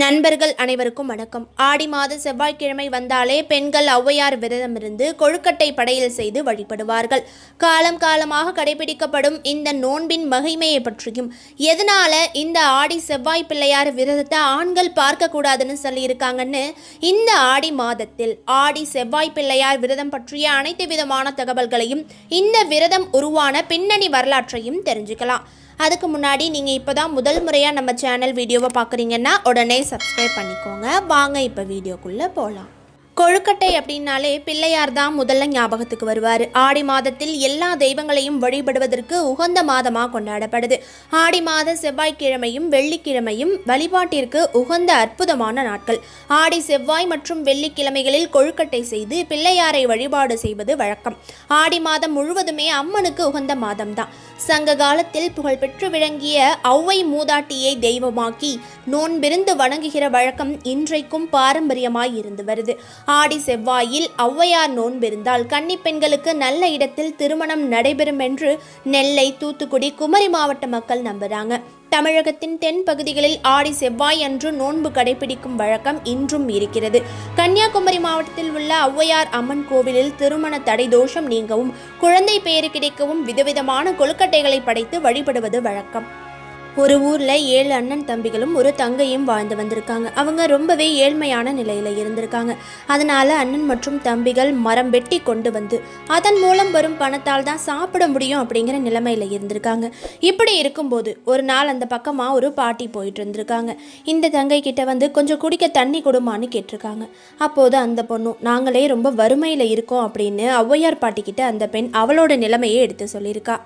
நண்பர்கள் அனைவருக்கும் வணக்கம். ஆடி மாத செவ்வாய்க்கிழமை வந்தாலே பெண்கள் ஔவையார் விரதமிருந்து கொழுக்கட்டை படையல் செய்து வழிபடுவார்கள். காலம் காலமாக கடைபிடிக்கப்படும் இந்த நோன்பின் மகிமையை பற்றியும் எதனால இந்த ஆடி செவ்வாய் பிள்ளையார் விரதத்தை ஆண்கள் பார்க்கக்கூடாதுன்னு சொல்லியிருக்காங்கன்னு இந்த ஆடி மாதத்தில் ஆடி செவ்வாய் பிள்ளையார் விரதம் பற்றிய அனைத்து விதமான தகவல்களையும் இந்த விரதம் உருவான பின்னணி வரலாற்றையும் தெரிஞ்சுக்கலாம். அதுக்கு முன்னாடி நீங்கள் இப்போ தான் முதல் முறையாக நம்ம சேனல் வீடியோவை பார்க்குறீங்கன்னா உடனே சப்ஸ்கிரைப் பண்ணிக்கோங்க. வாங்க இப்போ வீடியோக்குள்ளே போகலாம் கொழுக்கட்டை அப்படின்னாலே பிள்ளையார் தான் முதல்ல ஞாபகத்துக்கு வருவார். ஆடி மாதத்தில் எல்லா தெய்வங்களையும் வழிபடுவதற்கு உகந்த மாதமாக கொண்டாடப்படுது. ஆடி மாத செவ்வாய்க்கிழமையும் வெள்ளிக்கிழமையும் வழிபாட்டிற்கு உகந்த அற்புதமான நாட்கள். ஆடி செவ்வாய் மற்றும் வெள்ளிக்கிழமைகளில் கொழுக்கட்டை செய்து பிள்ளையாரை வழிபாடு செய்வது வழக்கம். ஆடி மாதம் முழுவதுமே அம்மனுக்கு உகந்த மாதம்தான். சங்க காலத்தில் புகழ்பெற்று விளங்கிய ஔவை மூதாட்டியை தெய்வமாக்கி நோன்பிருந்து வணங்குகிற வழக்கம் இன்றைக்கும் பாரம்பரியமாய் இருந்து வருது. ஆடி செவ்வாயில் ஔவையார் நோன்பிருந்தால் கன்னி பெண்களுக்கு நல்ல இடத்தில் திருமணம் நடைபெறும் என்று நெல்லை தூத்துக்குடி குமரி மாவட்ட மக்கள் நம்புகிறாங்க தமிழகத்தின் தென் பகுதிகளில் ஆடி செவ்வாய் அன்று நோன்பு கடைபிடிக்கும் வழக்கம் இன்றும் இருக்கிறது. கன்னியாகுமரி மாவட்டத்தில் உள்ள ஔவையார் அம்மன் கோவிலில் திருமண தடை தோஷம் நீங்கவும் குழந்தை பேறு கிடைக்கவும் விதவிதமான கொழுக்கட்டைகளை படைத்து வழிபடுவது வழக்கம். ஒரு ஊரில் ஏழு அண்ணன் தம்பிகளும் ஒரு தங்கையும் வாழ்ந்து வந்திருக்காங்க. அவங்க ரொம்பவே ஏழ்மையான நிலையில் இருந்திருக்காங்க. அதனால் அண்ணன் மற்றும் தம்பிகள் மரம் வெட்டி கொண்டு வந்து அதன் மூலம் வரும் பணத்தால் தான் சாப்பிட முடியும் அப்படிங்கிற நிலைமையில் இருந்திருக்காங்க. இப்படி இருக்கும்போது ஒரு நாள் அந்த பக்கமாக ஒரு பாட்டி போயிட்டு இருந்திருக்காங்க. இந்த தங்கை கிட்ட வந்து கொஞ்சம் குடிக்க தண்ணி கொடுமான்னு கேட்டிருக்காங்க. அப்போது அந்த பொண்ணும் நாங்களே ரொம்ப வறுமையில் இருக்கோம் அப்படின்னு ஔவையார் பாட்டி கிட்ட அந்த பெண் அவளோட நிலைமையை எடுத்து சொல்லியிருக்கா.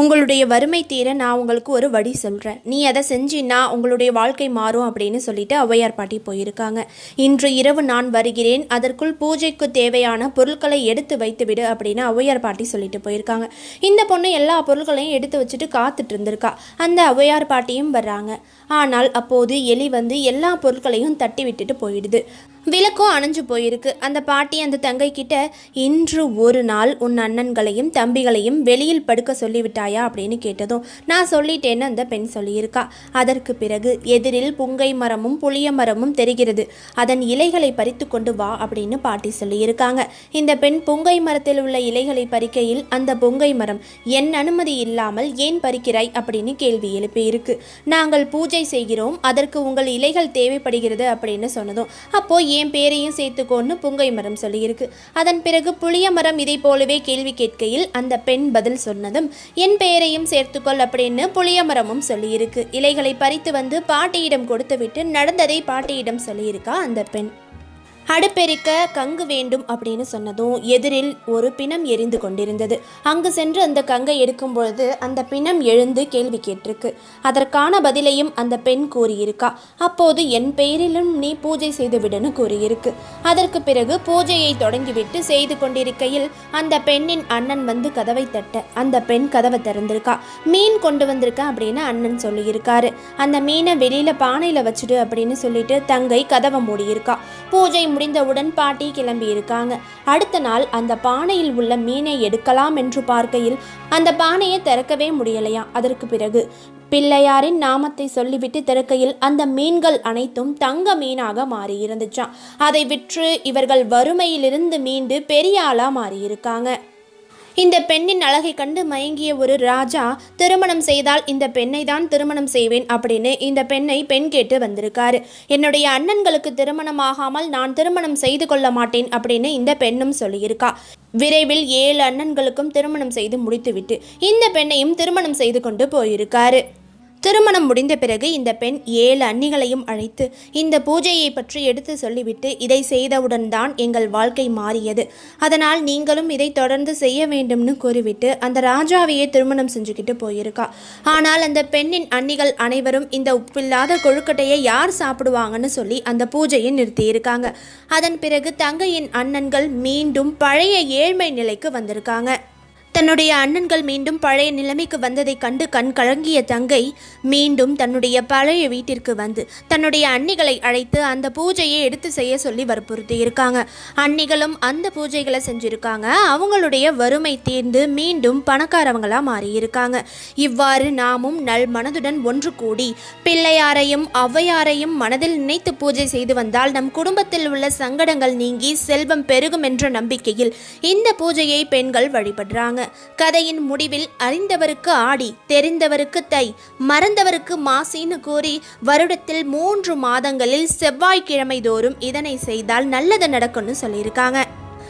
உங்களுடைய வறுமை தீர நான் உங்களுக்கு ஒரு வழி சொல்கிறேன் நீ அதை செஞ்சின்னா உங்களுடைய வாழ்க்கை மாறும் அப்படின்னு சொல்லிட்டு ஔவையார் பாட்டி போயிருக்காங்க. இன்று இரவு நான் வருகிறேன். அதற்குள் பூஜைக்கு தேவையான பொருட்களை எடுத்து வைத்துவிடு அப்படின்னு ஔவையார் பாட்டி சொல்லிட்டு போயிருக்காங்க. இந்த பொண்ணு எல்லா பொருட்களையும் எடுத்து வச்சுட்டு காத்துட்டு இருந்திருக்கா. அந்த ஔவையார் பாட்டியும் வர்றாங்க. ஆனால் அப்போது எலி வந்து எல்லா பொருட்களையும் தட்டி விட்டுட்டு போயிடுது. விளக்கும் அணைஞ்சு போயிருக்கு. அந்த பாட்டி அந்த தங்கை கிட்ட இன்று ஒரு நாள் உன் அண்ணன்களையும் தம்பிகளையும் வெளியில் படுக்க சொல்லிவிட்டாயா அப்படின்னு கேட்டதும் நான் சொல்லிட்டேன்னு அந்த பெண் சொல்லியிருக்கா. அதற்கு பிறகு எதிரில் புங்கை மரமும் புளிய மரமும் தெரிகிறது. அதன் இலைகளை பறித்து கொண்டு வா அப்படின்னு பாட்டி சொல்லியிருக்காங்க. இந்த பெண் புங்கை மரத்தில் உள்ள இலைகளை பறிக்கையில் அந்த புங்கை மரம் என் அனுமதி இல்லாமல் ஏன் பறிக்கிறாய்? அப்படின்னு கேள்வி எழுப்பியிருக்கு. நாங்கள் பூஜை செய்கிறோம் அதற்கு உங்கள் இலைகள் தேவைப்படுகிறது அப்படின்னு சொன்னதும் அப்போ என் பேரையும் சேர்த்துக்கோன்னு புங்கை மரம் சொல்லியிருக்கு. அதன் பிறகு புளிய மரம் இதை போலவே கேள்வி கேட்கையில் அந்த பெண் பதில் சொன்னதும் என் பெயரையும் சேர்த்துக்கொள் அப்படின்னு புளிய மரமும் சொல்லியிருக்கு. இலைகளை பறித்து வந்து பாட்டியிடம் கொடுத்துவிட்டு நடந்ததை பாட்டியிடம் சொல்லியிருக்கா அந்த பெண். அடுப்பெருக்க கங்கு வேண்டும் அப்படின்னு சொன்னதும் எதிரில் ஒரு பிணம் எரிந்து கொண்டிருந்தது. அங்கு சென்று அந்த கங்கை எடுக்கும்பொழுது அந்த பிணம் எழுந்து கேள்வி கேட்டிருக்கு. அதற்கான பதிலையும் அந்த பெண் கூறியிருக்கா. அப்போது என் பெயரிலும் நீ பூஜை செய்து கூறியிருக்கு. அதற்கு பிறகு பூஜையை தொடங்கிவிட்டு செய்து கொண்டிருக்கையில் அந்த பெண்ணின் அண்ணன் வந்து கதவை தட்ட அந்த பெண் கதவை திறந்திருக்கா. மீன் கொண்டு வந்திருக்கேன் அப்படின்னு அண்ணன் சொல்லியிருக்காரு. அந்த மீனை வெளியில பானையில வச்சுடு அப்படின்னு சொல்லிட்டு தங்கை கதவை மூடியிருக்கா. பூஜை முடிந்தவுடன் பாட்டி கிளம்பியிருக்காங்க. அடுத்த நாள் அந்த பானையில் உள்ள மீனை எடுக்கலாம் என்று பார்க்கையில் அந்த பானையை திறக்கவே முடியலையா? அதற்கு பிறகு பிள்ளையாரின் நாமத்தை சொல்லிவிட்டு திறக்கையில் அந்த மீன்கள் அனைத்தும் தங்க மீனாக மாறி இருந்துச்சாம் அதை விற்று இவர்கள் வறுமையிலிருந்து மீண்டு பெரிய மாறியிருக்காங்க. இந்த பெண்ணின் அழகை கண்டு மயங்கிய ஒரு ராஜா திருமணம் செய்தால் இந்த பெண்ணை தான் திருமணம் செய்வேன் அப்படின்னு இந்த பெண்ணை பெண் கேட்டு வந்திருக்காரு. என்னுடைய அண்ணன்களுக்கு திருமணம் ஆகாமல் நான் திருமணம் செய்து கொள்ள மாட்டேன் அப்படின்னு இந்த பெண்ணும் சொல்லியிருக்கா. விரைவில் ஏழு அண்ணன்களுக்கும் திருமணம் செய்து முடித்துவிட்டு இந்த பெண்ணையும் திருமணம் செய்து கொண்டு போயிருக்காரு. திருமணம் முடிந்த பிறகு இந்த பெண் ஏழு அன்னிகளையும் அழைத்து இந்த பூஜையை பற்றி எடுத்து சொல்லிவிட்டு இதை செய்தவுடன் தான் எங்கள் வாழ்க்கை மாறியது. அதனால் நீங்களும் இதை தொடர்ந்து செய்ய வேண்டும்னு கூறிவிட்டு அந்த ராஜாவையே திருமணம் செஞ்சுக்கிட்டு போயிருக்கா. ஆனால் அந்த பெண்ணின் அன்னிகள் அனைவரும் இந்த உப்பில்லாத கொழுக்கட்டையை யார் சாப்பிடுவாங்கன்னு சொல்லி அந்த பூஜையை நிறுத்தியிருக்காங்க. அதன் பிறகு தங்கையின் அண்ணன்கள் மீண்டும் பழைய ஏழ்மை நிலைக்கு வந்திருக்காங்க. தன்னுடைய அண்ணன்கள் மீண்டும் பழைய நிலைமைக்கு வந்ததைக் கண்டு கண் கலங்கிய தங்கை மீண்டும் தன்னுடைய பழைய வீட்டிற்கு வந்து தன்னுடைய அன்னிகளை அழைத்து அந்த பூஜையை எடுத்து செய்ய சொல்லி வற்புறுத்தி இருக்காங்க. அன்னிகளும் அந்த பூஜைகளை செஞ்சிருக்காங்க. அவங்களுடைய வறுமை தீர்ந்து மீண்டும் பணக்காரவங்களா மாறியிருக்காங்க. இவ்வாறு நாமும் நல் மனதுடன் ஒன்று கூடி பிள்ளையாரையும் ஔவையாரையும் மனதில் நினைத்து பூஜை செய்து வந்தால் நம் குடும்பத்தில் உள்ள சங்கடங்கள் நீங்கி செல்வம் பெருகும் என்ற நம்பிக்கையில் இந்த பூஜையை பெண்கள் வழிபடுறாங்க. கதையின் முடிவில் அறிந்தவருக்கு ஆடி தெரிந்தவருக்கு தை மறந்தவருக்கு மாசின்னு கூறி வருடத்தில் மூன்று மாதங்களில் செவ்வாய்க்கிழமை தோறும் இதனை செய்தால் நல்லது நடக்கும்னு சொல்லியிருக்காங்க.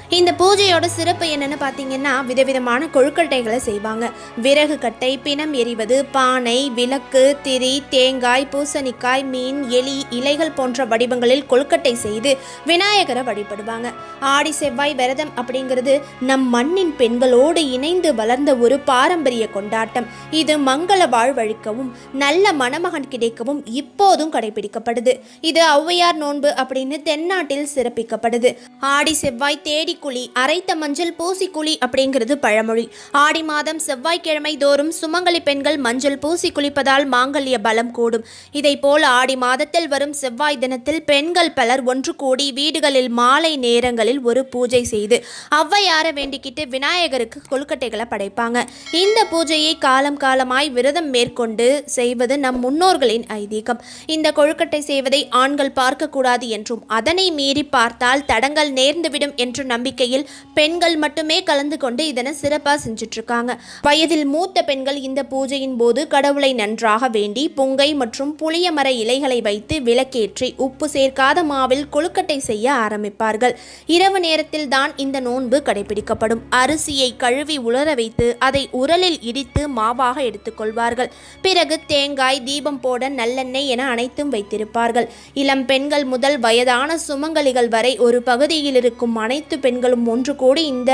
இந்த பூஜையோட சிறப்பு என்னன்னு பார்த்தீங்கன்னா விதவிதமான கொழுக்கட்டைகளை செய்வாங்க. விறகு கட்டை பிணம் எரிவது பானை விளக்கு திரி தேங்காய் பூசணிக்காய் மீன் எலி இலைகள் போன்ற வடிவங்களில் கொழுக்கட்டை செய்து விநாயகரை வழிபடுவாங்க. ஆடி செவ்வாய் விரதம் அப்படிங்கிறது நம் மண்ணின் பெண்களோடு இணைந்து வளர்ந்த ஒரு பாரம்பரிய கொண்டாட்டம். இது மங்கள வாழ்வழிக்கவும் நல்ல மணமகன் கிடைக்கவும் இப்போதும் கடைபிடிக்கப்படுது. இது ஔவையார் நோன்பு அப்படின்னு தென்னாட்டில் சிறப்பிக்கப்படுது ஆடி செவ்வாய் தேடி குழி அரைத்த மஞ்சள் பூசி குழி அப்படிங்கிறது பழமொழி. ஆடி மாதம் செவ்வாய்க்கிழமை தோறும் சுமங்கலி பெண்கள் மஞ்சள் பூசி குளிப்பதால் மாங்கல்ய பலம் கூடும். இதைப்போல் ஆடி மாதத்தில் வரும் செவ்வாய் தினத்தில் பெண்கள் பலர் ஒன்று கூடி வீடுகளில் மாலை நேரங்களில் ஒரு பூஜை செய்து ஔவையார வேண்டிக்கிட்டு விநாயகருக்கு கொழுக்கட்டைகளை படைப்பாங்க. இந்த பூஜையை காலம் காலமாய் விரதம் மேற்கொண்டு செய்வது நம் முன்னோர்களின் ஐதீகம். இந்த கொழுக்கட்டை செய்வதை ஆண்கள் பார்க்கக்கூடாது என்றும் அதனை மீறி பார்த்தால் தடங்கள் நேர்ந்துவிடும் என்று என்ற நம்பிக்கையில் பெண்கள் மட்டுமே கலந்து கொண்டு இதனை சிறப்பாக செஞ்சுட்டு இருக்காங்க வயதில் மூத்த பெண்கள் இந்த பூஜையின் போது கடவுளை நன்றாக வேண்டி புங்கை மற்றும் புளிய மர இலைகளை வைத்து விளக்கேற்றி உப்பு சேர்க்காத மாவில் கொழுக்கட்டை செய்ய ஆரம்பிப்பார்கள். இரவு நேரத்தில் தான் இந்த நோன்பு கடைபிடிக்கப்படும். அரிசியை கழுவி உலர வைத்து அதை உரலில் இடித்து மாவாக எடுத்துக்கொள்வார்கள். பிறகு தேங்காய் தீபம் போட நல்லெண்ணெய் என அனைத்தும் வைத்திருப்பார்கள். இளம் பெண்கள் முதல் வயதான சுமங்கலிகள் வரை ஒரு பகுதியில் இருக்கும் அனைத்து பெண் பெண்களும் ஒன்று கூடி இந்த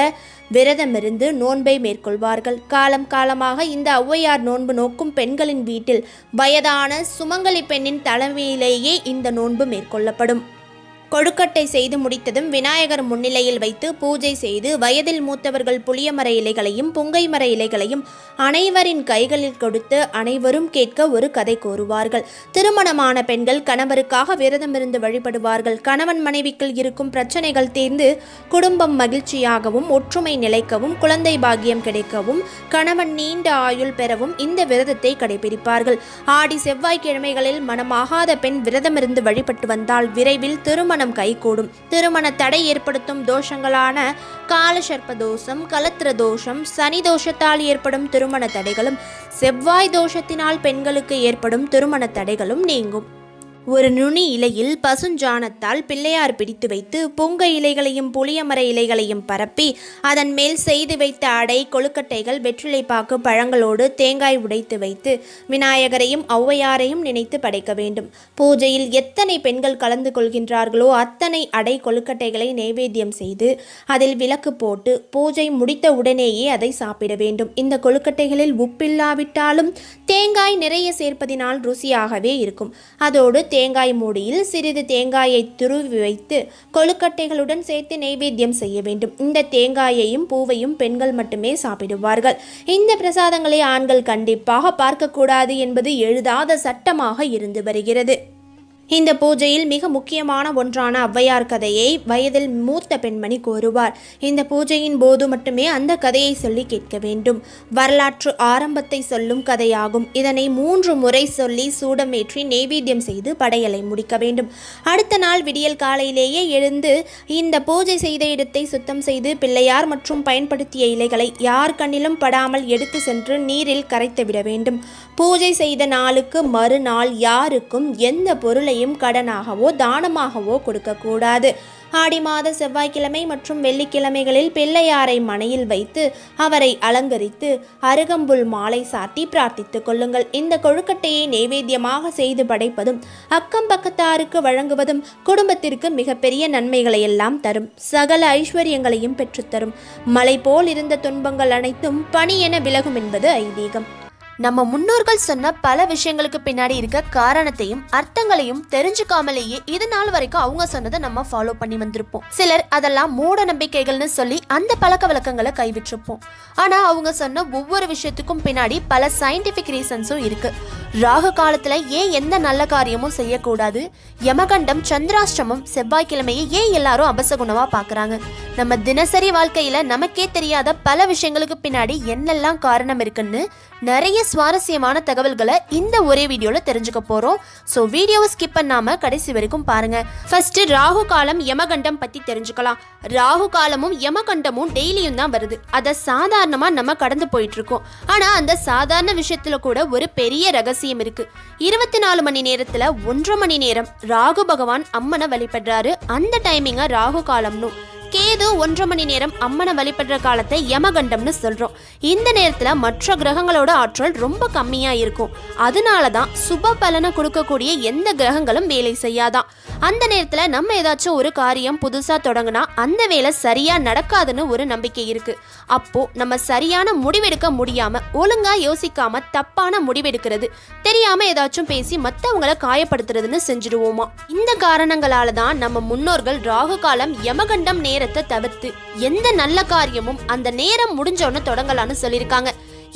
விரதமிருந்து நோன்பை மேற்கொள்வார்கள். காலம் காலமாக இந்த ஔவையார் நோன்பு நோக்கும் பெண்களின் வீட்டில் வயதான சுமங்கலி பெண்ணின் தலைமையிலேயே இந்த நோன்பு மேற்கொள்ளப்படும். கொழுக்கட்டை செய்து முடித்ததும் விநாயகர் முன்னிலையில் வைத்து பூஜை செய்து வயதில் மூத்தவர்கள் புளியமர இலைகளையும் புங்கை மர இலைகளையும் அனைவரின் கைகளில் கொடுத்து அனைவரும் கேட்க ஒரு கதை கூறுவார்கள். திருமணமான பெண்கள் கணவருக்காக விரதமிருந்து வழிபடுவார்கள். கணவன் மனைவிக்குள் இருக்கும் பிரச்சனைகள் தீர்ந்து குடும்பம் மகிழ்ச்சியாகவும் ஒற்றுமை நிலைக்கவும் குழந்தை பாக்கியம் கிடைக்கவும் கணவன் நீண்ட ஆயுள் பெறவும் இந்த விரதத்தை கடைபிடிப்பார்கள். ஆடி செவ்வாய்க்கிழமைகளில் மனமாகாத பெண் விரதமிருந்து வழிபட்டு வந்தால் விரைவில் திருமண திருமணம் கைகூடும். திருமண தடை ஏற்படுத்தும் தோஷங்களான காலசர்ப்ப தோஷம் கலத்திர தோஷம் சனி தோஷத்தால் ஏற்படும் திருமண தடைகளும் செவ்வாய் தோஷத்தினால் பெண்களுக்கு ஏற்படும் திருமண தடைகளும் நீங்கும். ஒரு நுனி இலையில் பசுஞ்சாணத்தால் பிள்ளையார் பிடித்து வைத்து பொங்க இலைகளையும் புளியமர இலைகளையும் பரப்பி அதன் மேல் செய்து வைத்த அடை கொழுக்கட்டைகள் வெற்றிலைப்பாக்கு பழங்களோடு தேங்காய் உடைத்து வைத்து விநாயகரையும் ஔவையாரையும் நினைத்து படைக்க வேண்டும். பூஜையில் எத்தனை பெண்கள் கலந்து கொள்கின்றார்களோ அத்தனை அடை கொழுக்கட்டைகளை நைவேத்தியம் செய்து அதில் விளக்கு போட்டு பூஜை முடித்த உடனேயே அதை சாப்பிட வேண்டும். இந்த கொழுக்கட்டைகளில் உப்பில்லாவிட்டாலும் தேங்காய் நிறைய சேர்ப்பதினால் ருசியாகவே இருக்கும். அதோடு தேங்காய் மூடியில் சிறிது தேங்காயை துருவி வைத்து கொழுக்கட்டைகளுடன் சேர்த்து நைவேத்தியம் செய்ய வேண்டும். இந்த தேங்காயையும் பூவையும் பெண்கள் மட்டுமே சாப்பிடுவார்கள். இந்த பிரசாதங்களை ஆண்கள் கண்டிப்பாக பார்க்கக்கூடாது என்பது எழுதாத சட்டமாக இருந்து வருகிறது. இந்த பூஜையில் மிக முக்கியமான ஒன்றான ஔவையார் கதையை வயதில் மூத்த பெண்மணி கூறுவார். இந்த பூஜையின் போது மட்டுமே அந்த கதையை சொல்லி கேட்க வேண்டும். வரலாற்று ஆரம்பத்தை சொல்லும் கதையாகும். இதனை மூன்று முறை சொல்லி சூடமேற்றி நெய்வேத்தியம் செய்து படையலை முடிக்க வேண்டும். அடுத்த நாள் விடியல் காலையிலேயே எழுந்து இந்த பூஜை செய்த இடத்தை சுத்தம் செய்து பிள்ளையார் மற்றும் பயன்படுத்திய இலைகளை யார் கண்ணிலும் படாமல் எடுத்து சென்று நீரில் கரைத்து விட வேண்டும். பூஜை செய்த நாளுக்கு மறுநாள் யாருக்கும் எந்த பொருளை எதனையும் கடனாகவோ தானமாகவோ கொடுக்கக்கூடாது. ஆடி மாத செவ்வாய்க்கிழமை மற்றும் வெள்ளிக்கிழமைகளில் பிள்ளையாரை மனையில் வைத்து அவரை அலங்கரித்து அருகம்புல் மாலை சாத்தி பிரார்த்தித்துக் கொள்ளுங்கள். இந்த கொழுக்கட்டையை நைவேத்தியமாக செய்து படைப்பதும் அக்கம் பக்கத்தாருக்கு வழங்குவதும் குடும்பத்திற்கு மிகப்பெரிய நன்மைகளை எல்லாம் தரும். சகல ஐஸ்வர்யங்களையும் பெற்றுத்தரும் மலை போல் இருந்த துன்பங்கள் அனைத்தும் பனி என விலகும் என்பது ஐதீகம். நம்ம முன்னோர்கள் சொன்ன பல விஷயங்களுக்கு பின்னாடி இருக்க காரணத்தையும் அர்த்தங்களையும் தெரிஞ்சுக்காமலேயே இது நாள் வரைக்கும் அவங்க சொன்னதை நம்ம ஃபாலோ பண்ணி வந்திருப்போம். சிலர் அதெல்லாம் மூட நம்பிக்கைகள்னு சொல்லி அந்த பழக்க வழக்கங்களை கைவிட்டிருப்போம். ஆனா அவங்க சொன்ன ஒவ்வொரு விஷயத்துக்கும் பின்னாடி பல சயின்டிபிக் ரீசன்ஸும் இருக்கு. ராகு காலத்துல ஏன் எந்த நல்ல காரியமும் செய்யக்கூடாது? யமகண்டம் சந்திராஷ்டமம் செவ்வாய்க்கிழமையை ஏன் எல்லாரும் அபசகுணமா பாக்குறாங்க நம்ம தினசரி வாழ்க்கையில நமக்கே தெரியாத பல விஷயங்களுக்கு பின்னாடி என்னெல்லாம் காரணம் இருக்குன்னு நிறைய சுவாரஸ்யமான தகவல்களை இந்த ஒரே வீடியோல தெரிஞ்சுக்க போறோம். ஸோ வீடியோவை ஸ்கிப் பண்ணாம கடைசி வரைக்கும் பாருங்க. ஃபர்ஸ்ட் ராகு காலம் யமகண்டம் பத்தி தெரிஞ்சுக்கலாம். ராகு காலமும் யமகண்டமும் டெய்லியும் தான் வருது. அதை சாதாரணமா நம்ம கடந்து போயிட்டு இருக்கோம் ஆனா அந்த சாதாரண விஷயத்துல கூட ஒரு பெரிய ரகசியம் இருக்கு. இருபத்தி நாலு மணி நேரத்துல ஒன்றரை மணி நேரம் ராகு பகவான் அம்மனை வழிபடுறாரு. அந்த டைமிங்க ராகு காலம்னு. கேது ஒன்றரை மணி நேரம் அம்மனை வழிபடுற காலத்தை யமகண்டம்னு சொல்றோம். இந்த நேரத்துல மற்ற கிரகங்களோட ஆற்றல் ரொம்ப கம்மியா இருக்கும். அதனால தான் சுப பலனை கொடுக்கக்கூடிய எந்த கிரகங்களும் வேலை செய்யாதான். அந்த நேரத்துல நம்ம ஏதாச்சும் ஒரு காரியம் புதுசா தொடங்கினா அந்த வேலை சரியா நடக்காதுன்னு ஒரு நம்பிக்கை இருக்கு. அப்போ நம்ம சரியான முடிவெடுக்க முடியாம ஒழுங்கா யோசிக்காம தப்பான முடிவெடுக்கிறது தெரியாம ஏதாச்சும் பேசி மத்தவங்கள காயப்படுத்துறதுன்னு செஞ்சுடுவோமா? இந்த காரணங்களால தான் நம்ம முன்னோர்கள் ராகு காலம் யமகண்டம் நேரத்தை தவிர்த்து எந்த நல்ல காரியமும் அந்த நேரம் முடிஞ்சோன்னு தொடங்கலாம்னு சொல்லியிருக்காங்க.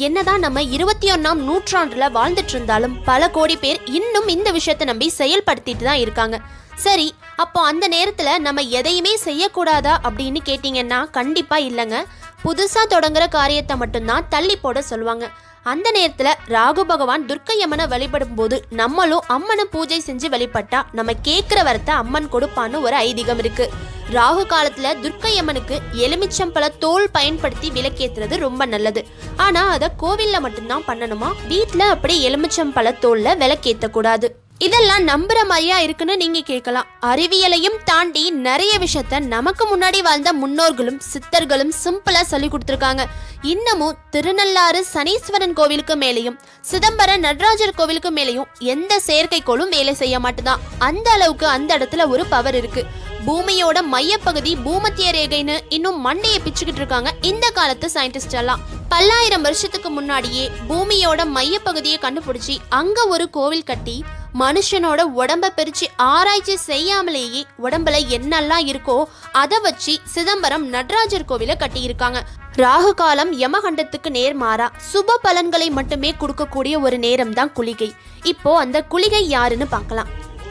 என்னதான் நம்ம இருபத்தி ஒன்னாம் நூற்றாண்டுல வாழ்ந்துட்டு இருந்தாலும் பல கோடி பேர் இன்னும் இந்த விஷயத்தை நம்பி செயல்படுத்திட்டு தான் இருக்காங்க. சரி அப்போ அந்த நேரத்துல நம்ம எதையுமே செய்யக்கூடாதா அப்படின்னு கேட்டீங்கன்னா கண்டிப்பா இல்லைங்க. புதுசா தொடங்குற காரியத்தை மட்டும்தான் தள்ளி போட சொல்லுவாங்க. அந்த நேரத்துல ராகு பகவான் துர்க்கையம்மனை வழிபடும் போது நம்மளும் அம்மனை பூஜை செஞ்சு வழிபட்டா நம்ம கேட்கிற வரத்தை அம்மன் கொடுப்பான்னு ஒரு ஐதீகம் இருக்கு. ராகு காலத்துல துர்க்கையம்மனுக்கு எலுமிச்சம்பழ தோல் பயன்படுத்தி விளக்கேத்துறது ரொம்ப நல்லது. ஆனா அதை கோவில்ல மட்டும்தான் பண்ணணுமா? வீட்டுல அப்படி எலுமிச்சம்பழ தோல்ல விளக்கேற்ற கூடாது இதெல்லாம் நம்புற மாதிரியா இருக்குன்னு நீங்க கேட்கலாம். அறிவியலையும் தாண்டி நிறைய விஷயத்த நமக்கு முன்னாடி வாழ்ந்த முன்னோர்களும் சித்தர்களும் சிம்பிளா சொல்லி கொடுத்துருக்காங்க. இன்னமும் திருநள்ளாறு சனீஸ்வரன் கோவிலுக்கு மேலேயும் சிதம்பரம் நடராஜர் கோவிலுக்கு மேலேயும் எந்த செயற்கைக்கோளும் வேலை செய்ய மாட்டுதான். அந்த அளவுக்கு அந்த இடத்துல ஒரு பவர் இருக்கு. பூமியோட மையப்பகுதி பூமத்திய ரேகைன்னு இன்னும் மண்டையை பிச்சுக்கிட்டு இருக்காங்க இந்த காலத்து சயின்டிஸ்ட் எல்லாம். பல்லாயிரம் வருஷத்துக்கு முன்னாடியே பூமியோட மையப்பகுதியை கண்டுபிடிச்சி அங்க ஒரு கோவில் கட்டி மனுஷனோட உடம்ப பிரிச்சு ஆராய்ச்சி செய்யாமலேயே உடம்புல என்னெல்லாம் இருக்கோ அதை வச்சு சிதம்பரம் நடராஜர் கோவிலை கட்டியிருக்காங்க. ராகு காலம் யமகண்டத்துக்கு நேர்மாறா சுப பலன்களை மட்டுமே கொடுக்கக்கூடிய ஒரு நேரம் தான் குளிகை. இப்போ அந்த குளிகை யாருன்னு பார்க்கலாம்.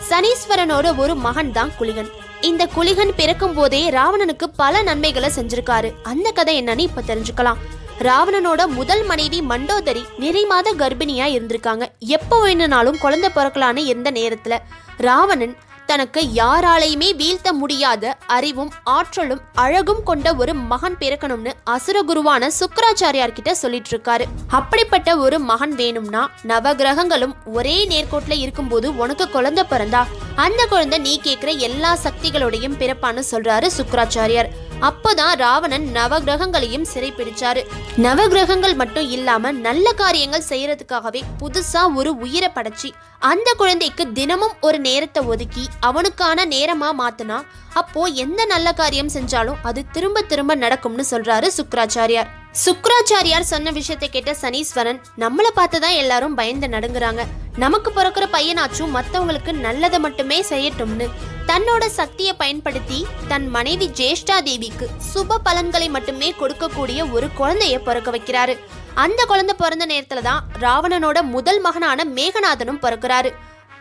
சனீஸ்வரனோட ஒரு மகன் தான் குளிகன். இந்த குளிகன் பிறக்கும் போதே ராவணனுக்கு பல நன்மைகளை செஞ்சிருக்காரு. அந்த கதை என்னன்னு இப்ப தெரிஞ்சுக்கலாம். ராவணனோட முதல் மனைவி மண்டோதரி நிறை மாத கர்ப்பிணியா இருந்திருக்காங்க. எப்போ வேணும்னாலும் குழந்தை பிறக்கலான்னு இருந்த நேரத்துல? ராவணன் தனக்கு யாராலையுமே வீழ்த்த முடியாத அறிவும் ஆற்றலும் அழகும் கொண்ட ஒரு மகன் பிறக்கணும்னு அசுரகுருவான சுக்கராச்சாரியார் கிட்ட சொல்லிட்டு இருக்காரு அப்படிப்பட்ட ஒரு மகன் வேணும்னா நவகிரகங்களும் ஒரே நேர்கோட்டில் இருக்கும்போது உனக்கு குழந்தை பிறந்தா? அந்த குழந்தை நீ கேட்குற எல்லா சக்திகளோடையும் பிறப்பான்னு சொல்றாரு சுக்கராச்சாரியார். அப்போதான் ராவணன் நவகிரகங்களையும் சிறைப்பிடிச்சாரு. நவகிரகங்கள் மட்டும் இல்லாம நல்ல காரியங்கள் செய்யறதுக்காகவே புதுசா ஒரு உயிரை படைச்சி அந்த குழந்தைக்கு தினமும் ஒரு நேரத்தை ஒதுக்கி அவனுக்கான நேரமா மாத்தினா அப்போ எந்த நல்ல காரியம் செஞ்சாலும் அது திரும்ப திரும்ப நடக்கும்னு சொல்றாரு சுக்கராச்சாரியார். சுக்கராச்சாரியார் சொன்ன விஷயத்தை கேட்ட சனீஸ்வரன் நம்மளை பார்த்து தான் எல்லாரும் பயந்து நடுங்குறாங்க. நமக்கு பிறக்கிற பையனாச்சும் மற்றவங்களுக்கு நல்லதை மட்டுமே செய்யட்டும்னு. தன்னோட சக்தியை பயன்படுத்தி தன் மனைவி ஜேஷ்டா தேவிக்கு சுப பலன்களை மட்டுமே கொடுக்கக்கூடிய ஒரு குழந்தைய பிறக்க வைக்கிறாரு. அந்த குழந்தை பிறந்த நேரத்துல தான் ராவணனோட முதல் மகனான மேகநாதனும் பிறக்கிறாரு.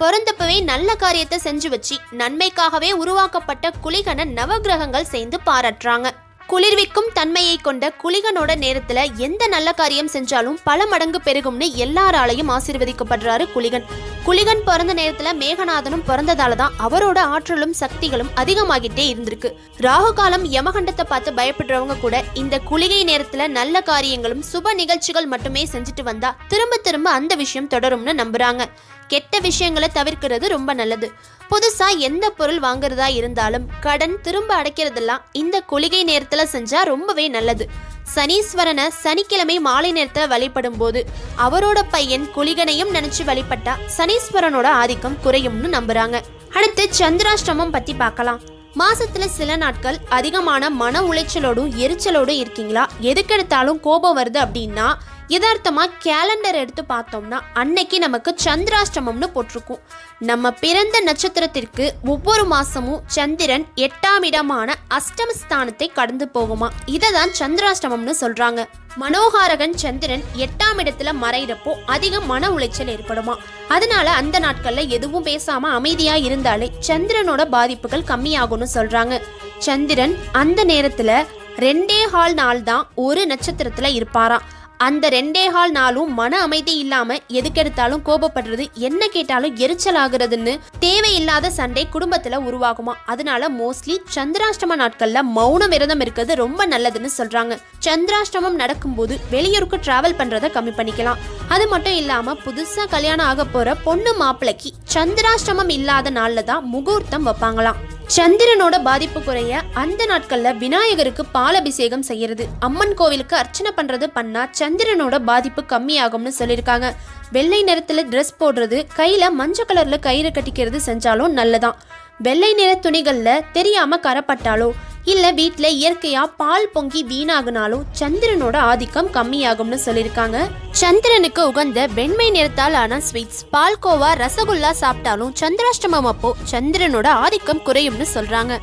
பிறந்தப்பவே நல்ல காரியத்தை செஞ்சு வச்சு நன்மைக்காகவே உருவாக்கப்பட்ட குலிகன நவகிரகங்கள் சேர்ந்து பாராட்டுறாங்க. குளிர்விக்கும் தன்மையை கொண்ட குளிகனோட நேரத்துல எந்த நல்ல காரியம் செஞ்சாலும் பல மடங்கு பெருகும்னு எல்லாராலையும் ஆசீர்வதிக்கப்படுறாரு குளிகன். குளிகன் பிறந்த நேரத்துல மேகநாதனும் பிறந்ததால தான் அவரோட ஆற்றலும் சக்திகளும் அதிகமாகிட்டே இருந்திருக்கு. ராகு காலம் யமகண்டத்தை பார்த்து பயப்படுறவங்க கூட இந்த குளிகை நேரத்துல நல்ல காரியங்களும் சுப நிகழ்ச்சிகள் மட்டுமே செஞ்சுட்டு வந்தா திரும்ப திரும்ப அந்த விஷயம் தொடரும்னு நம்புறாங்க. கெட்ட விஷயங்களை தவிர்க்கிறது ரொம்ப நல்லது. புதுசா எந்த பொருள் வாங்குறதா இருந்தாலும் கடன் திரும்ப அடைக்கிறதெல்லாம் இந்த குளிகை நேரத்துல செஞ்சா ரொம்பவே நல்லது. சனீஸ்வரனை சனிக்கிழமை மாலை நேரத்துல வழிபடும் போது அவரோட பையன் குளிகனையும் நினைச்சு வழிபட்டா சனீஸ்வரனோட ஆதிக்கம் குறையும்னு நம்புறாங்க. அடுத்து சந்திராஷ்டமம் பத்தி பார்க்கலாம். மாசத்துல சில நாட்கள் அதிகமான மன உளைச்சலோடும் எரிச்சலோடும் இருக்கீங்களா? எதுக்கெடுத்தாலும் கோபம் வருது அப்படின்னா யதார்த்தமாக கேலண்டர் எடுத்து பார்த்தோம்னா அன்னைக்கு நமக்கு சந்திராஷ்டமம்னு போட்டிருக்கும். நம்ம பிறந்த நட்சத்திரத்திற்கு ஒவ்வொரு மாசமும் சந்திரன் எட்டாம் இடமான அஷ்டமஸ்தானத்தை கடந்து போகுமா? இதை தான் சந்திராஷ்டமம்னு சொல்றாங்க. மனோகாரகன் சந்திரன் எட்டாம் இடத்துல மறையிறப்போ அதிக மன உளைச்சல் ஏற்படுமா? அதனால அந்த நாட்கள்ல எதுவும் பேசாம அமைதியா இருந்தாலே சந்திரனோட பாதிப்புகள் கம்மியாகும்னு சொல்றாங்க. சந்திரன் அந்த நேரத்துல ரெண்டே ஹால் நாள் தான் ஒரு நட்சத்திரத்துல இருப்பாராம். அந்த ரெண்டே ஹால் நாளும் மன அமைதி இல்லாம எதுக்கெடுத்தாலும் கோபப்படுறது என்ன கேட்டாலும் எரிச்சல் ஆகுறதுன்னு தேவையில்லாத சண்டை குடும்பத்துல உருவாகுமா? அதனால மோஸ்ட்லி சந்திராஷ்டம நாட்கள்ல மௌன விரதம் இருக்கிறது ரொம்ப நல்லதுன்னு சொல்றாங்க. சந்திராஷ்டமம் நடக்கும்போது வெளியூருக்கு டிராவல் பண்றதை கம்மி பண்ணிக்கலாம். அது மட்டும் இல்லாம புதுசா கல்யாணம் ஆக போற பொண்ணு மாப்பிள்ளைக்கு சந்திராஷ்டமம் இல்லாத நாள்ல தான் முகூர்த்தம் வைப்பாங்களாம். சந்திரனோட பாதிப்பு குறைய அந்த நாட்கள்ல விநாயகருக்கு பாலபிஷேகம் செய்யறது. அம்மன் கோவிலுக்கு அர்ச்சனை பண்றது பண்ணா சந்திரனோட பாதிப்பு கம்மியாகும்னு சொல்லியிருக்காங்க. வெள்ளை நிறத்துல ட்ரெஸ் போடுறது கையில மஞ்சள் கலர்ல கயிறு கட்டிக்கிறது செஞ்சாலும் நல்லதான். வெள்ளை நிற துணிகள்ல தெரியாம கரப்பட்டாலோ இல்ல வீட்டில் இயற்கையா பால் பொங்கி வீணாகுனாலும் சந்திரனோட ஆதிக்கம் கம்மியாகும்னு சொல்லியிருக்காங்க. சந்திரனுக்கு உகந்த வெண்மை நிறத்தால் ஆன ஸ்வீட்ஸ் பால்கோவா ரசகுல்லா சாப்பிட்டாலும் சந்திராஷ்டமம் அப்போ சந்திரனோட ஆதிக்கம் குறையும்னு சொல்றாங்க.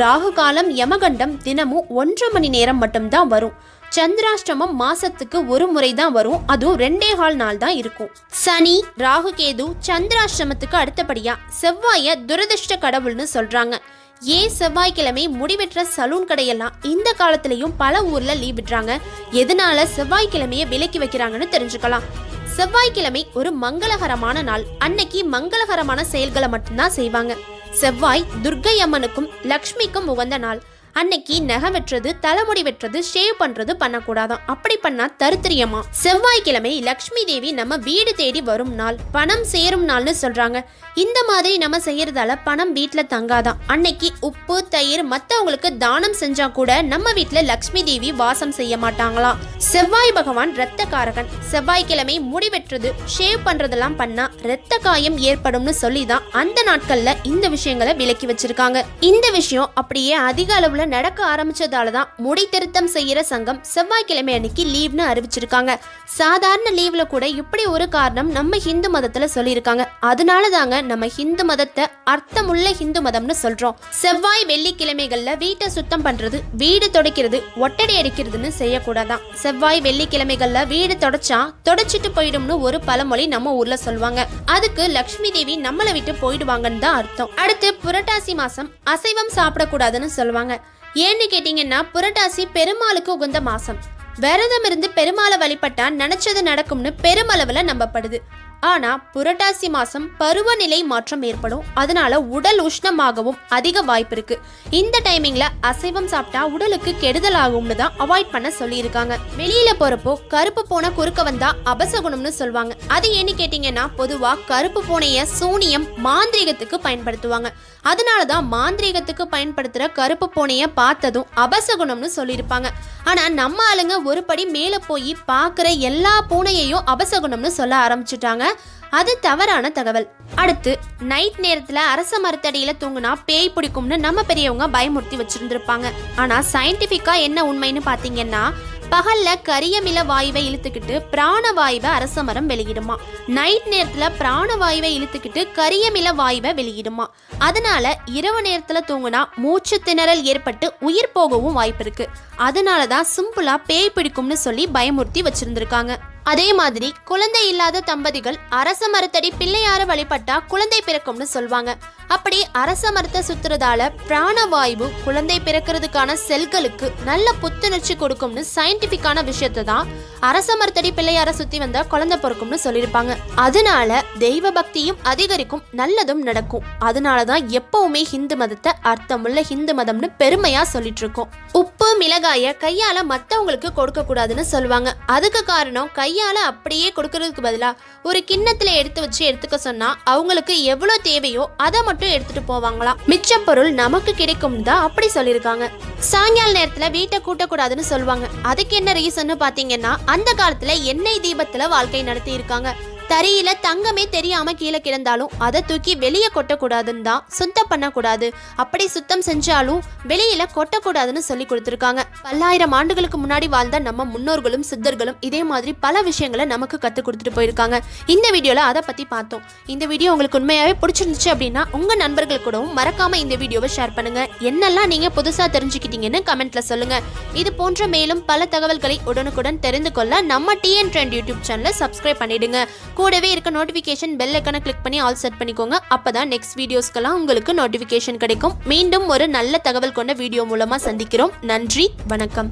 ராகு காலம் யமகண்டம் தினமும் ஒன்றரை மணி நேரம் மட்டும்தான் வரும். சந்திராஷ்டமம் மாசத்துக்கு ஒரு முறை தான் வரும். அதுவும் ரெண்டே கால் நாள் தான் இருக்கும். சனி ராகு கேது சந்திராஷ்டமத்துக்கு அடுத்தபடியா செவ்வாய துரதிர்ஷ்ட கடவுள்னு சொல்றாங்க. ஏன் செவ்வாய்க்கிழமை முடிவெற்ற சலூன் கடையெல்லாம் இந்த காலத்திலையும் பல ஊர்ல லீவ் விடுறாங்க எதனால செவ்வாய்க்கிழமைய விலக்கி வைக்கிறாங்கன்னு தெரிஞ்சுக்கலாம். செவ்வாய்க்கிழமை ஒரு மங்களகரமான நாள். அன்னைக்கு மங்களகரமான செயல்களை மட்டும்தான் செய்வாங்க. செவ்வாய் துர்க்கை அம்மனுக்கும் லக்ஷ்மிக்கும் உகந்த நாள். அன்னைக்கு நகை வெட்டுறது தலைமுடி வெட்டுறது ஷேவ் பண்றது பண்ணக்கூடாதாம் அப்படி பண்ணா தருத்திரியமா? செவ்வாய்க்கிழமை லக்ஷ்மி தேவி நம்ம வீடு தேடி வரும் நாள். பணம் சேரும் நாள்னு சொல்றாங்க. இந்த மாதிரி நம்ம செய்யறதால பணம் வீட்டுல தங்காதான். அன்னைக்கு உப்பு தயிர் மத்தவங்களுக்கு தானம் செஞ்சா கூட நம்ம வீட்டுல லக்ஷ்மி தேவி வாசம் செய்ய மாட்டாங்களாம் செவ்வாய் பகவான் ரத்த காரகன் செவ்வாய்க்கிழமை முடி வெட்டுறது ஷேவ் பண்றதெல்லாம் பண்ணா ரத்த காயம் ஏற்படும்னு சொல்லி தான் அந்த நாட்கள்ல இந்த விஷயங்களை விலக்கி வச்சிருக்காங்க. இந்த விஷயம் அப்படியே அதிக அளவுல நடக்க ஆரம்பிச்சதால தான் முடி திருத்தம் செய்யற சங்கம் செவ்வாய்க்கிழமை அன்னைக்கு லீவ்னு அறிவிச்சிருக்காங்க. சாதாரண லீவ்ல கூட இப்படி ஒரு காரணம் நம்ம ஹிந்து மதத்துல சொல்லியிருக்காங்க. அதனால தாங்க நம்ம ஹிந்து மதத்தை அர்த்தமுள்ள ஹிந்து மதம்னு சொல்றோம். செவ்வாய் வெள்ளிக்கிழமைகள்ல வீட்டை சுத்தம் பண்றது வீடு துடைக்கிறது ஒட்டடை அடிக்கிறதுன்னு செய்யக்கூடாதான். செவ்வாய் வெள்ளிக்கிழமைகள்ல வீடு தொடச்சா தொடச்சிட்டு போயிடும்னு ஒரு பழமொழி நம்ம ஊர்ல சொல்லுவாங்க. அதுக்கு லக்ஷ்மி தேவி நம்மளை விட்டு போயிடுவாங்கன்னு தான் அர்த்தம். அடுத்து புரட்டாசி மாசம் அசைவம் சாப்பிடக்கூடாதுன்னு சொல்லுவாங்க. ஏன்னு கேட்டிங்கன்னா புரட்டாசி பெருமாளுக்கு உகந்த மாசம். விரதம் இருந்து பெருமாளை வழிபட்டா நினைச்சது நடக்கும்னு பெருமளவில் நம்பப்படுது. ஆனா புரட்டாசி மாசம் பருவநிலை மாற்றம் ஏற்படும். அதனால உடல் உஷ்ணமாகவும் அதிக வாய்ப்பு இருக்கு. இந்த டைமிங்ல அசைவம் சாப்பிட்டா உடலுக்கு கெடுதல் ஆகும்னு தான் அவாய்ட் பண்ண சொல்லியிருக்காங்க. வெளியில போறப்போ கருப்பு பூனை குறுக்க வந்தா அபசகுணம்னு சொல்லுவாங்க. அது ஏன்னு கேட்டீங்கன்னா பொதுவா கருப்பு பூனைய சூனியம் மாந்திரீகத்துக்கு பயன்படுத்துவாங்க. அதனால தான் மாந்திரீகத்துக்கு பயன்படுத்துற கருப்பு பூனைய பார்த்ததும் அபசகுணம்னு சொல்லியிருப்பாங்க. ஆனா நம்ம ஆளுங்க ஒரு படி மேல போய் பார்க்குற எல்லா பூனையையும் அபசகுணம்னு சொல்ல ஆரம்பிச்சுட்டாங்க. அது தவறான தகவல். அடுத்து நைட் நேரத்துல அரச மரத்தடியில தூங்குனா பேய் பிடிக்கும்னு நம்ம பெரியவங்க பயமுறுத்தி வச்சிருந்திருப்பாங்க. ஆனா சயின்டிபிக்கா என்ன உண்மைன்னு பாத்தீங்கன்னா பகல்ல கரியமில வாயுவை இழுத்துக்கிட்டு பிராணவாயுவை அரச மரம் வெளியிடுமா. நைட் நேரத்துல பிராணவாயுவை இழுத்துக்கிட்டு கரியமில வாயுவை வெளியிடுமா. அதனால இரவு நேரத்துல தூங்குனா மூச்சு திணறல் ஏற்பட்டு உயிர் போகவும் வாய்ப்பு இருக்கு அதனால தான் சிம்பிளா பேய் பிடிக்கும்னு சொல்லி பயமுறுத்தி வச்சிருந்திருக்காங்க. அதே மாதிரி குழந்தை இல்லாத தம்பதிகள் அரச மரத்தடி பிள்ளையார வழிபட்டா குழந்தை பிறக்கும்னு சொல்வாங்க. அப்படி அரச மரத்தை சுத்துறதால பிராணவாயு குழந்தை பிறக்கிறதுக்கான செல்களுக்கு நல்ல புத்துணர்ச்சி கொடுக்கும்னு சயின்டிபிக்கான விஷயத்தை தான் அரச மரத்தடி பிள்ளையார சுத்தி வந்தா குழந்தை பிறக்கும்னு சொல்லியிருப்பாங்க. அதனால தெய்வ பக்தியும் அதிகரிக்கும் நல்லதும் நடக்கும். அதனால தான் எப்பவுமே ஹிந்து மதத்தை அர்த்தமுள்ள ஹிந்து மதம்னு பெருமையா சொல்லிட்டு இருக்கோம். உப்பு மிளகாய கையால மத்தவங்களுக்கு கொடுக்க கூடாதுன்னு சொல்லுவாங்க. அதுக்கு காரணம் கையால அப்படியே கொடுக்கறதுக்கு பதிலா ஒரு கிண்ணத்துல எடுத்து வச்சு எடுத்துக்க சொன்னா அவங்களுக்கு எவ்வளவு தேவையோ அதை மட்டும் எடுத்துட்டு போவாங்களாம். மிச்ச பொருள் நமக்கு கிடைக்கும் தான் அப்படி சொல்லியிருக்காங்க. சாயங்கால நேரத்துல வீட்டை கூட்டக்கூடாதுன்னு சொல்லுவாங்க. அதுக்கு என்ன ரீசன்னு பாத்தீங்கன்னா அந்த காலத்துல எண்ணெய் தீபத்துல வாழ்க்கை நடத்தி இருக்காங்க தரையில தங்கமே தெரியாம கீழே கிடந்தாலும் அதை தூக்கி வெளியே கொட்டக்கூடாதுன்னு தான் சுத்தம் பண்ணக்கூடாது. அப்படி சுத்தம் செஞ்சாலும் வெளியில கொட்டக்கூடாதுன்னு சொல்லி கொடுத்துருக்காங்க. பல்லாயிரம் ஆண்டுகளுக்கு முன்னாடி வாழ்ந்த நம்ம முன்னோர்களும் சித்தர்களும் இதே மாதிரி பல விஷயங்களை நமக்கு கற்றுக் கொடுத்துட்டு போயிருக்காங்க. இந்த வீடியோல அதை பத்தி பார்த்தோம். இந்த வீடியோ உங்களுக்கு உண்மையாவே பிடிச்சிருந்துச்சு அப்படின்னா உங்க நண்பர்கள் கூடவும் மறக்காம இந்த வீடியோவை ஷேர் பண்ணுங்க. என்னெல்லாம் நீங்க புதுசா தெரிஞ்சுக்கிட்டீங்கன்னு கமெண்ட்ல சொல்லுங்க. இது போன்ற மேலும் பல தகவல்களை உடனுக்குடன் தெரிந்து கொள்ள நம்ம டிஎன் ட்ரெண்ட் யூடியூப் சேனலை சப்ஸ்கிரைப் பண்ணிடுங்க. கூடவே இருக்க நோட்டிஃபிகேஷன் பெல் ஐக்கனை கிளிக் பண்ணி ஆல் செட் பண்ணிக்கோங்க. அப்பதான் நெக்ஸ்ட் வீடியோஸ்க்கெல்லாம் உங்களுக்கு நோட்டிஃபிகேஷன் கிடைக்கும். மீண்டும் ஒரு நல்ல தகவல் கொண்ட வீடியோ மூலமாக சந்திக்கிறோம். நன்றி வணக்கம்.